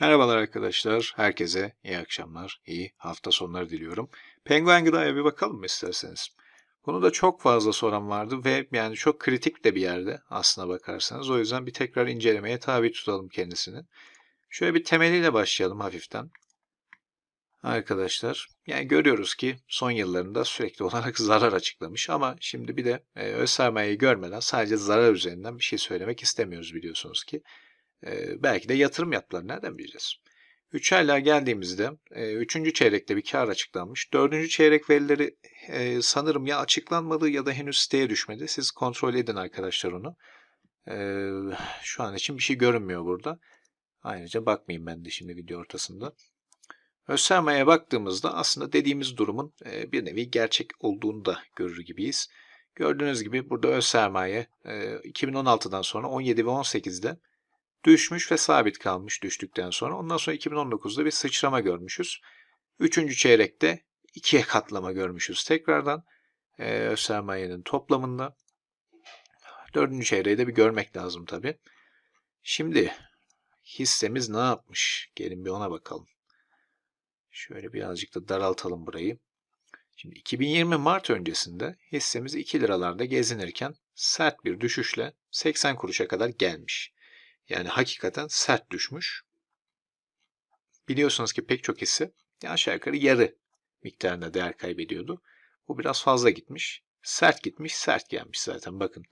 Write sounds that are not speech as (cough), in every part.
Merhabalar arkadaşlar. Herkese iyi akşamlar, iyi hafta sonları diliyorum. Penguen gıdaya bir bakalım mı isterseniz? Bunu da çok fazla soran vardı ve yani çok kritik de bir yerde aslına bakarsanız. O yüzden bir tekrar incelemeye tabi tutalım kendisini. Şöyle bir temeliyle başlayalım hafiften. Arkadaşlar, yani görüyoruz ki son yıllarında sürekli (laughs) olarak zarar açıklamış ama şimdi bir de e, öz sermayeyi görmeden sadece zarar üzerinden bir şey söylemek istemiyoruz biliyorsunuz ki. Belki de yatırım yaptılar. Nereden bileceğiz? 3 aylığa geldiğimizde 3. E, çeyrekte bir kar açıklanmış. 4. çeyrek verileri sanırım ya açıklanmadı ya da henüz siteye düşmedi. Siz kontrol edin arkadaşlar onu. Şu an için bir şey görünmüyor burada. Ayrıca bakmayayım ben de şimdi video ortasında. Öz sermayeye baktığımızda aslında dediğimiz durumun bir nevi gerçek olduğunu da görür gibiyiz. Gördüğünüz gibi burada öz sermaye e, 2016'dan sonra 17 ve 18'de düşmüş ve sabit kalmış düştükten sonra. Ondan sonra 2019'da bir sıçrama görmüşüz. Üçüncü çeyrekte ikiye katlama görmüşüz tekrardan e, sermayenin toplamında. Dördüncü çeyreği de bir görmek lazım tabi. Şimdi hissemiz ne yapmış? Gelin bir ona bakalım. Şöyle birazcık da daraltalım burayı. Şimdi 2020 Mart öncesinde hissemiz 2 liralarda gezinirken sert bir düşüşle 80 kuruşa kadar gelmiş. Yani hakikaten sert düşmüş. Biliyorsunuz ki pek çok hisse aşağı yukarı yarı miktarında değer kaybediyordu. Bu biraz fazla gitmiş. Sert gitmiş, sert gelmiş zaten. Bakın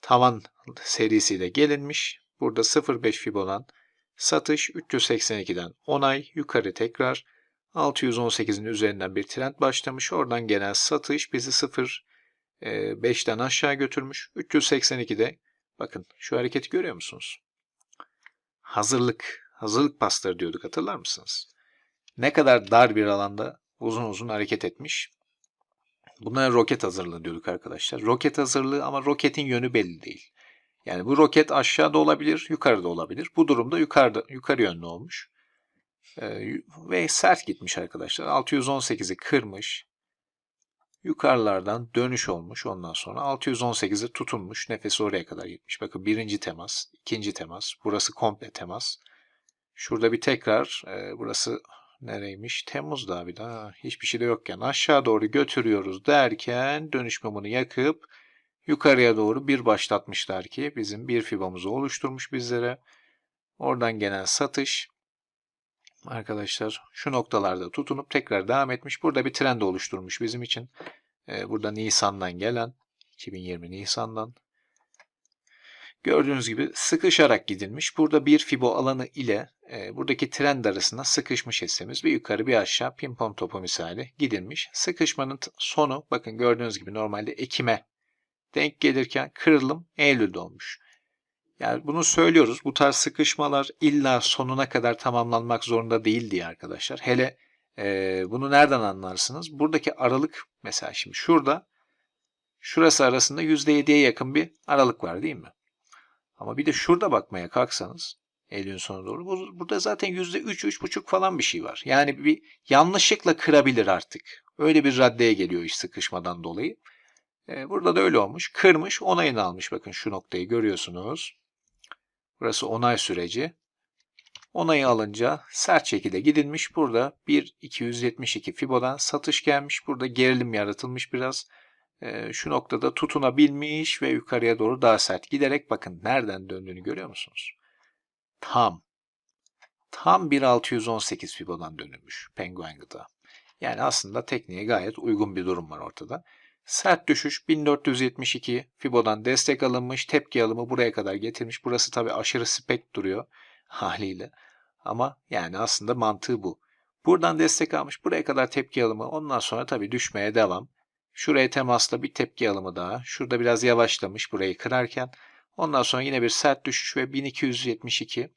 tavan serisiyle gelinmiş. Burada 0.5 Fibo'dan satış 382'den onay yukarı tekrar 618'in üzerinden bir trend başlamış. Oradan gelen satış bizi 0.5'ten aşağı götürmüş. 382'de bakın şu hareketi görüyor musunuz? Hazırlık, hazırlık pasları diyorduk hatırlar mısınız? Ne kadar dar bir alanda uzun uzun hareket etmiş. Buna roket hazırlığı diyorduk arkadaşlar. Roket hazırlığı ama roketin yönü belli değil. Yani bu roket aşağıda olabilir, yukarıda olabilir. Bu durumda yukarıda yukarı yönlü olmuş. Ee, ve sert gitmiş arkadaşlar. 618'i kırmış. Yukarılardan dönüş olmuş ondan sonra 618'e tutunmuş. Nefesi oraya kadar gitmiş. Bakın birinci temas, ikinci temas. Burası komple temas. Şurada bir tekrar e, burası nereymiş? Temmuz'da bir daha hiçbir şey de yokken aşağı doğru götürüyoruz derken dönüş mumunu yakıp yukarıya doğru bir başlatmışlar ki bizim bir fibamızı oluşturmuş bizlere. Oradan gelen satış arkadaşlar şu noktalarda tutunup tekrar devam etmiş. Burada bir trend oluşturmuş bizim için. Ee, burada Nisan'dan gelen 2020 Nisan'dan Gördüğünüz gibi sıkışarak gidilmiş. Burada bir fibo alanı ile e, buradaki trend arasında sıkışmış hissemiz bir yukarı bir aşağı pimpon topu misali gidilmiş. Sıkışmanın sonu bakın gördüğünüz gibi normalde Ekim'e denk gelirken kırılım Eylül'de olmuş. Yani bunu söylüyoruz. Bu tarz sıkışmalar illa sonuna kadar tamamlanmak zorunda değil diye arkadaşlar. Hele e, bunu nereden anlarsınız? Buradaki aralık mesela şimdi şurada şurası arasında %7'ye yakın bir aralık var değil mi? Ama bir de şurada bakmaya kalksanız Eylül'ün sonu doğru burada zaten %3-3,5 falan bir şey var. Yani bir yanlışlıkla kırabilir artık. Öyle bir raddeye geliyor iş sıkışmadan dolayı. E, burada da öyle olmuş. Kırmış, onayını almış. Bakın şu noktayı görüyorsunuz. Burası onay süreci. Onayı alınca sert şekilde gidilmiş. Burada 1.272 Fibo'dan satış gelmiş. Burada gerilim yaratılmış biraz. E, şu noktada tutunabilmiş ve yukarıya doğru daha sert giderek bakın nereden döndüğünü görüyor musunuz? Tam. Tam 1.618 Fibo'dan dönülmüş Penguin gıda. Yani aslında tekniğe gayet uygun bir durum var ortada. Sert düşüş 1472 Fibo'dan destek alınmış. Tepki alımı buraya kadar getirmiş. Burası tabi aşırı spek duruyor (laughs) haliyle. Ama yani aslında mantığı bu. Buradan destek almış. Buraya kadar tepki alımı. Ondan sonra tabi düşmeye devam. Şuraya temasla bir tepki alımı daha. Şurada biraz yavaşlamış burayı kırarken. Ondan sonra yine bir sert düşüş ve 1272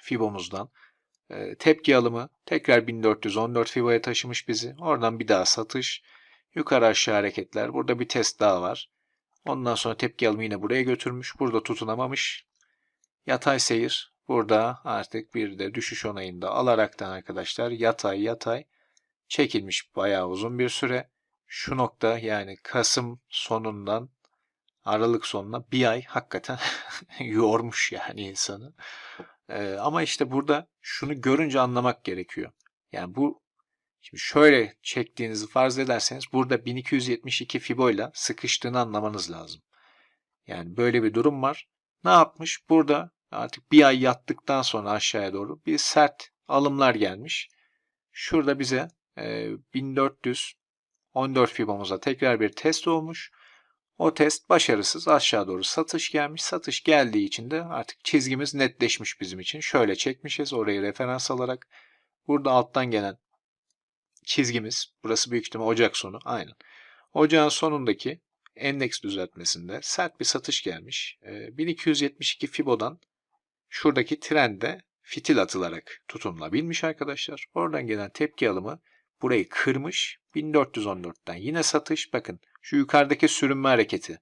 Fibo'muzdan tepki alımı tekrar 1414 Fibo'ya taşımış bizi. Oradan bir daha satış. Yukarı aşağı hareketler. Burada bir test daha var. Ondan sonra tepki alımı yine buraya götürmüş. Burada tutunamamış. Yatay seyir. Burada artık bir de düşüş onayında alaraktan arkadaşlar yatay yatay çekilmiş bayağı uzun bir süre. Şu nokta yani Kasım sonundan Aralık sonuna bir ay hakikaten (laughs) yormuş yani insanı. Ee, ama işte burada şunu görünce anlamak gerekiyor. Yani bu şimdi şöyle çektiğinizi farz ederseniz burada 1272 fiboyla sıkıştığını anlamanız lazım. Yani böyle bir durum var. Ne yapmış? Burada artık bir ay yattıktan sonra aşağıya doğru bir sert alımlar gelmiş. Şurada bize e, 1414 fibomuza tekrar bir test olmuş. O test başarısız aşağı doğru satış gelmiş. Satış geldiği için de artık çizgimiz netleşmiş bizim için. Şöyle çekmişiz orayı referans alarak. Burada alttan gelen çizgimiz burası büyük ihtimal Ocak sonu aynen. Ocağın sonundaki endeks düzeltmesinde sert bir satış gelmiş. E, 1272 Fibo'dan şuradaki trende fitil atılarak tutunulabilmiş arkadaşlar. Oradan gelen tepki alımı burayı kırmış. 1414'ten yine satış. Bakın şu yukarıdaki sürünme hareketi.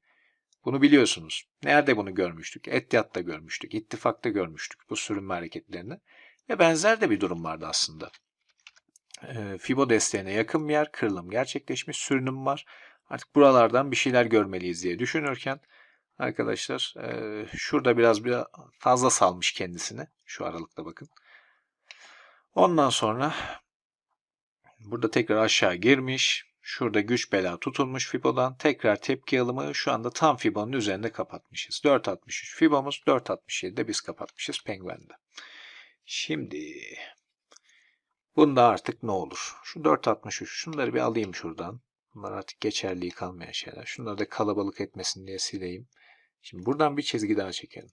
Bunu biliyorsunuz. Nerede bunu görmüştük? Etiyat'ta görmüştük. İttifakta görmüştük bu sürünme hareketlerini. Ve benzer de bir durum vardı aslında. Fibo desteğine yakın bir yer. Kırılım gerçekleşmiş. Sürünüm var. Artık buralardan bir şeyler görmeliyiz diye düşünürken arkadaşlar şurada biraz bir fazla salmış kendisini. Şu aralıkta bakın. Ondan sonra burada tekrar aşağı girmiş. Şurada güç bela tutulmuş Fibo'dan. Tekrar tepki alımı şu anda tam Fibo'nun üzerinde kapatmışız. 4.63 Fibo'muz 4.67'de biz kapatmışız Penguen'de. Şimdi bunda artık ne olur? Şu 4.63 şunları bir alayım şuradan. Bunlar artık geçerliği kalmayan şeyler. Şunları da kalabalık etmesin diye sileyim. Şimdi buradan bir çizgi daha çekelim.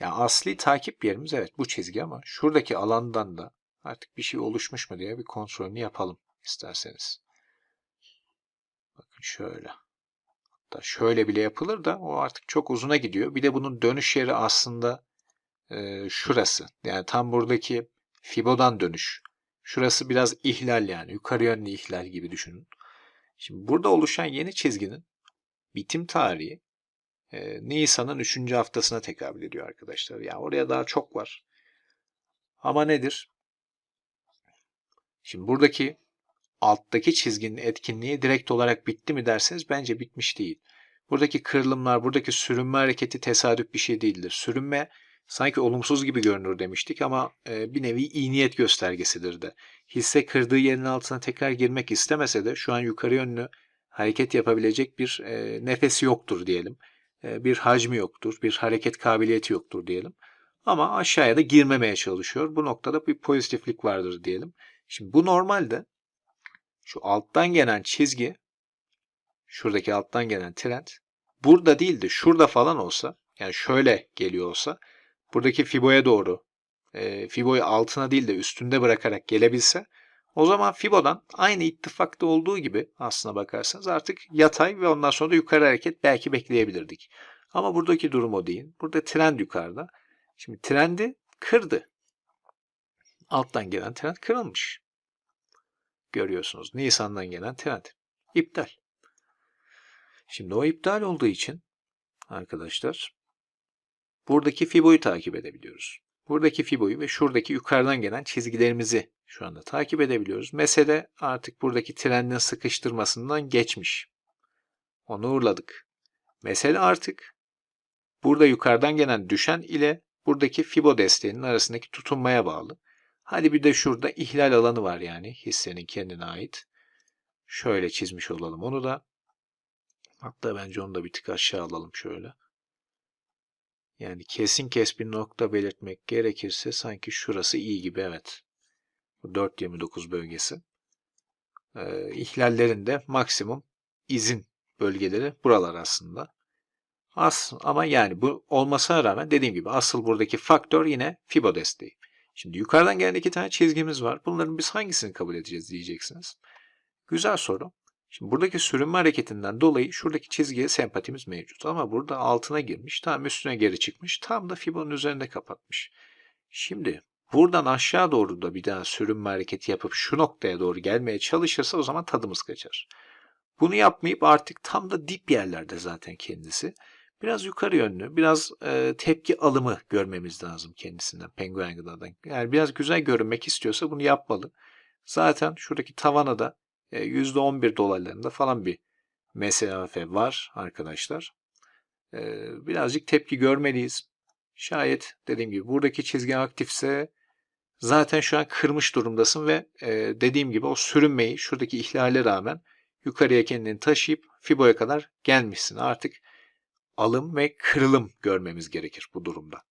Yani asli takip yerimiz evet bu çizgi ama şuradaki alandan da artık bir şey oluşmuş mu diye bir kontrolünü yapalım isterseniz. Bakın şöyle. Hatta şöyle bile yapılır da o artık çok uzuna gidiyor. Bir de bunun dönüş yeri aslında e, şurası. Yani tam buradaki Fibo'dan dönüş. Şurası biraz ihlal yani. Yukarı yönlü ihlal gibi düşünün. Şimdi burada oluşan yeni çizginin bitim tarihi e, Nisan'ın 3. haftasına tekabül ediyor arkadaşlar. Yani oraya daha çok var. Ama nedir? Şimdi buradaki alttaki çizginin etkinliği direkt olarak bitti mi derseniz bence bitmiş değil. Buradaki kırılımlar, buradaki sürünme hareketi tesadüf bir şey değildir. Sürünme sanki olumsuz gibi görünür demiştik ama e, bir nevi iyi niyet göstergesidir de. Hisse kırdığı yerin altına tekrar girmek istemese de şu an yukarı yönlü hareket yapabilecek bir e, nefesi yoktur diyelim. E, bir hacmi yoktur, bir hareket kabiliyeti yoktur diyelim. Ama aşağıya da girmemeye çalışıyor. Bu noktada bir pozitiflik vardır diyelim. Şimdi bu normalde şu alttan gelen çizgi, şuradaki alttan gelen trend burada değil de şurada falan olsa, yani şöyle geliyor olsa, buradaki Fibo'ya doğru, e, Fibo'yu altına değil de üstünde bırakarak gelebilse, o zaman Fibo'dan aynı ittifakta olduğu gibi aslına bakarsanız artık yatay ve ondan sonra da yukarı hareket belki bekleyebilirdik. Ama buradaki durum o değil. Burada trend yukarıda. Şimdi trendi kırdı. Alttan gelen trend kırılmış. Görüyorsunuz. Nisan'dan gelen trend. İptal. Şimdi o iptal olduğu için arkadaşlar buradaki Fibo'yu takip edebiliyoruz. Buradaki Fibo'yu ve şuradaki yukarıdan gelen çizgilerimizi şu anda takip edebiliyoruz. Mesele artık buradaki trendin sıkıştırmasından geçmiş. Onu uğurladık. Mesele artık burada yukarıdan gelen düşen ile buradaki Fibo desteğinin arasındaki tutunmaya bağlı. Hadi bir de şurada ihlal alanı var yani hissenin kendine ait. Şöyle çizmiş olalım onu da. Hatta bence onu da bir tık aşağı alalım şöyle. Yani kesin kes bir nokta belirtmek gerekirse sanki şurası iyi gibi evet. Bu 4.29 bölgesi. Ee, ihlallerin maksimum izin bölgeleri buralar aslında. As, ama yani bu olmasına rağmen dediğim gibi asıl buradaki faktör yine Fibo desteği. Şimdi yukarıdan gelen iki tane çizgimiz var. Bunların biz hangisini kabul edeceğiz diyeceksiniz. Güzel soru. Şimdi buradaki sürünme hareketinden dolayı şuradaki çizgiye sempatimiz mevcut. Ama burada altına girmiş, tam üstüne geri çıkmış, tam da Fibo'nun üzerinde kapatmış. Şimdi buradan aşağı doğru da bir daha sürünme hareketi yapıp şu noktaya doğru gelmeye çalışırsa o zaman tadımız kaçar. Bunu yapmayıp artık tam da dip yerlerde zaten kendisi. Biraz yukarı yönlü, biraz e, tepki alımı görmemiz lazım kendisinden, Penguin Gıda'dan. Yani biraz güzel görünmek istiyorsa bunu yapmalı. Zaten şuradaki tavana da %11 dolarlarında falan bir mesafe var arkadaşlar. E, birazcık tepki görmeliyiz. Şayet dediğim gibi buradaki çizgi aktifse zaten şu an kırmış durumdasın ve e, dediğim gibi o sürünmeyi şuradaki ihlale rağmen yukarıya kendini taşıyıp Fibo'ya kadar gelmişsin. Artık alım ve kırılım görmemiz gerekir bu durumda.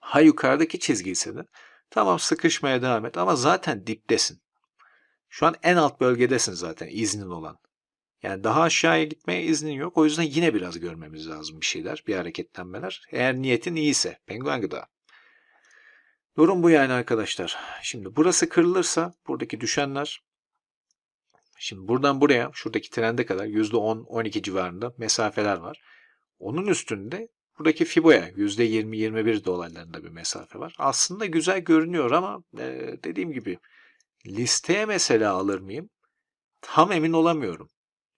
Ha yukarıdaki çizgi de tamam sıkışmaya devam et ama zaten diptesin. Şu an en alt bölgedesin zaten iznin olan. Yani daha aşağıya gitmeye iznin yok. O yüzden yine biraz görmemiz lazım bir şeyler, bir hareketlenmeler. Eğer niyetin iyiyse, penguen gıda. Durum bu yani arkadaşlar. Şimdi burası kırılırsa buradaki düşenler Şimdi buradan buraya şuradaki trende kadar %10-12 civarında mesafeler var. Onun üstünde buradaki Fibo'ya %20-21 dolaylarında bir mesafe var. Aslında güzel görünüyor ama e, dediğim gibi listeye mesela alır mıyım? Tam emin olamıyorum.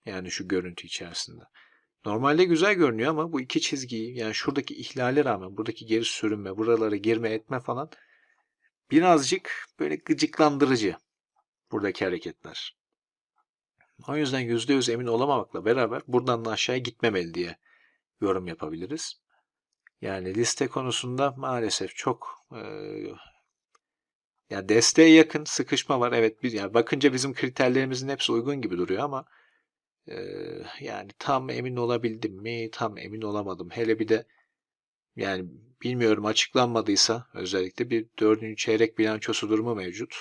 Yani şu görüntü içerisinde. Normalde güzel görünüyor ama bu iki çizgiyi yani şuradaki ihlale rağmen buradaki geri sürünme, buralara girme etme falan birazcık böyle gıcıklandırıcı buradaki hareketler. O yüzden %100 emin olamamakla beraber buradan da aşağıya gitmemeli diye yorum yapabiliriz. Yani liste konusunda maalesef çok e, ya desteğe yakın sıkışma var. Evet bir yani bakınca bizim kriterlerimizin hepsi uygun gibi duruyor ama e, yani tam emin olabildim mi? Tam emin olamadım. Hele bir de yani bilmiyorum açıklanmadıysa özellikle bir dördüncü çeyrek bilançosu durumu mevcut.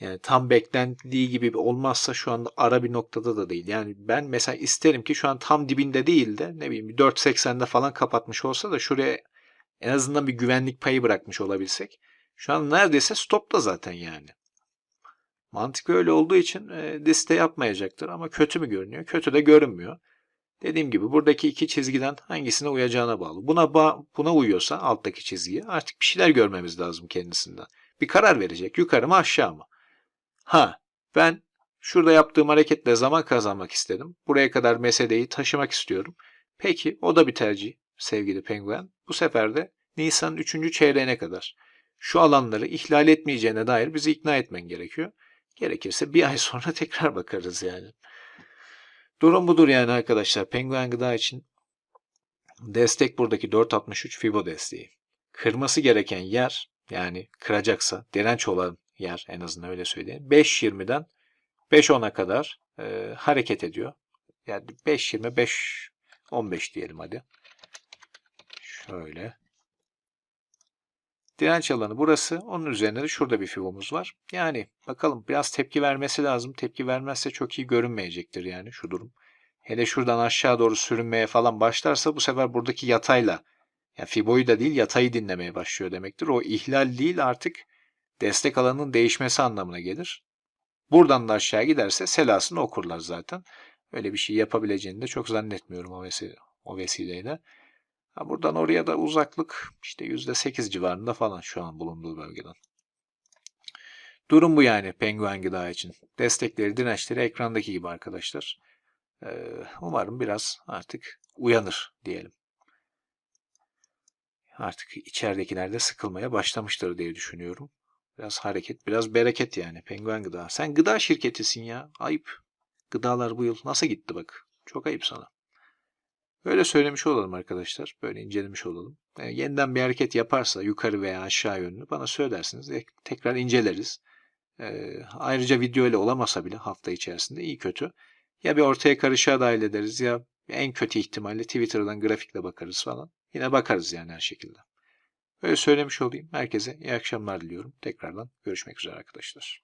Yani tam beklendiği gibi olmazsa şu anda ara bir noktada da değil. Yani ben mesela isterim ki şu an tam dibinde değil de ne bileyim 4.80'de falan kapatmış olsa da şuraya en azından bir güvenlik payı bırakmış olabilsek. Şu an neredeyse stopta zaten yani. Mantık öyle olduğu için e, liste yapmayacaktır ama kötü mü görünüyor? Kötü de görünmüyor. Dediğim gibi buradaki iki çizgiden hangisine uyacağına bağlı. Buna ba buna uyuyorsa alttaki çizgiye artık bir şeyler görmemiz lazım kendisinden. Bir karar verecek. Yukarı mı aşağı mı? Ha ben şurada yaptığım hareketle zaman kazanmak istedim. Buraya kadar meseleyi taşımak istiyorum. Peki o da bir tercih sevgili penguen. Bu sefer de Nisan'ın 3. çeyreğine kadar şu alanları ihlal etmeyeceğine dair bizi ikna etmen gerekiyor. Gerekirse bir ay (laughs) sonra tekrar bakarız yani. Durum budur yani arkadaşlar. Penguen gıda için destek buradaki 4.63 Fibo desteği. Kırması gereken yer yani kıracaksa direnç olan yer en azından öyle söyleyeyim. 5.20'den 5.10'a kadar e, hareket ediyor. Yani 5.20 5.15 diyelim hadi. Şöyle. Direnç alanı burası. Onun üzerinde de şurada bir fibomuz var. Yani bakalım biraz tepki vermesi lazım. Tepki vermezse çok iyi görünmeyecektir yani şu durum. Hele şuradan aşağı doğru sürünmeye falan başlarsa bu sefer buradaki yatayla yani fiboyu da değil yatayı dinlemeye başlıyor demektir. O ihlal değil artık destek alanının değişmesi anlamına gelir. Buradan da aşağı giderse selasını okurlar zaten. Öyle bir şey yapabileceğini de çok zannetmiyorum o, vesile, o vesileyle. Ha, buradan oraya da uzaklık işte %8 civarında falan şu an bulunduğu bölgeden. Durum bu yani penguen gıda için. Destekleri, dirençleri ekrandaki gibi arkadaşlar. Ee, umarım biraz artık uyanır diyelim. Artık içeridekiler de sıkılmaya başlamıştır diye düşünüyorum. Biraz hareket, biraz bereket yani. Penguen gıda. Sen gıda şirketisin ya. Ayıp. Gıdalar bu yıl nasıl gitti bak. Çok ayıp sana. Böyle söylemiş olalım arkadaşlar. Böyle incelemiş olalım. E, yeniden bir hareket yaparsa yukarı veya aşağı yönlü bana söylersiniz. E, tekrar inceleriz. E, ayrıca video ile olamasa bile hafta içerisinde iyi kötü. Ya bir ortaya karışığa dahil ederiz ya en kötü ihtimalle Twitter'dan grafikle bakarız falan. Yine bakarız yani her şekilde. Böyle söylemiş olayım. Herkese iyi akşamlar diliyorum. Tekrardan görüşmek üzere arkadaşlar.